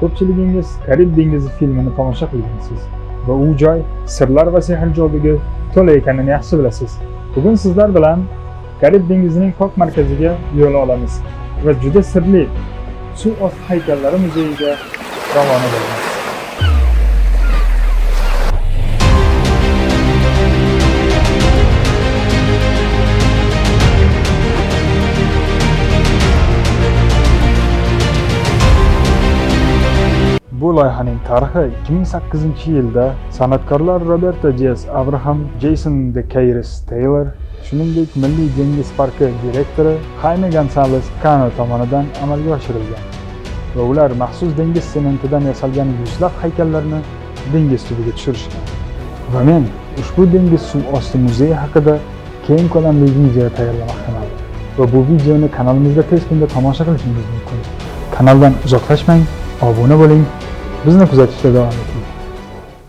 Ko'pchiligingiz Karib dengizi filmini tomosha qilgansiz va u joy sirlar va sehr joduga to'la ekanini yaxshi bilasiz. Bugun sizlar bilan Karib dengizining pok markaziga yo'l olamiz va juda sirli suv osti haykallari muzeyiga ravona bo'lamiz. Bu loyihaning tarixi 2008-yilda san'atkorlar Roberto Dias Abraham, Jason de Kairis Taylor, shuningdek Milliy dengiz parki direktori Jaime Gonzalez Cano tomonidan amalga oshirilgan va ular maxsus dengiz sementidan yasalgan yuzlab haykallarni dengiz tubiga tushirishgan. Va men ushbu dengiz suv osti muzeyi haqida keng ko'lamli video tayyorlamoqdaman. Va bu videoni kanalimizda tez kunda tomosha qilishingiz mumkin. Kanaldan uzoqlashmang, obuna bo'ling, Biz ne güzel işte devam ediyoruz.